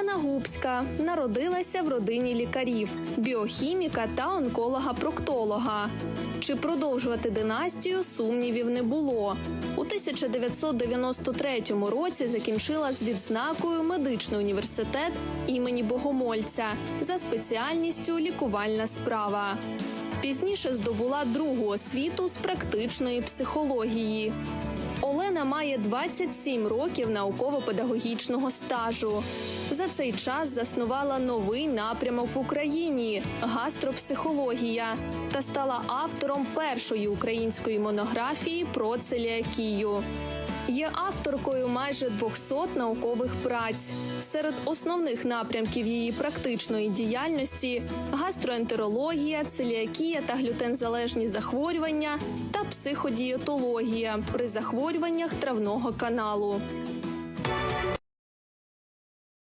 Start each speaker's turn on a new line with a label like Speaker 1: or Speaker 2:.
Speaker 1: Олена Губська народилася в родині лікарів, біохіміка та онколога-проктолога. Чи продовжувати династію сумнівів не було. У 1993 році закінчила з відзнакою медичний університет імені Богомольця за спеціальністю лікувальна справа. Пізніше здобула другу освіту з практичної психології. Олена має 27 років науково-педагогічного стажу. За цей час заснувала новий напрямок в Україні гастропсихологія та стала автором першої української монографії про целіакію. Є авторкою майже 200 наукових праць. Серед основних напрямків її практичної діяльності гастроентерологія, целіакія та глютензалежні захворювання та психодієтологія при захворюваннях травного каналу.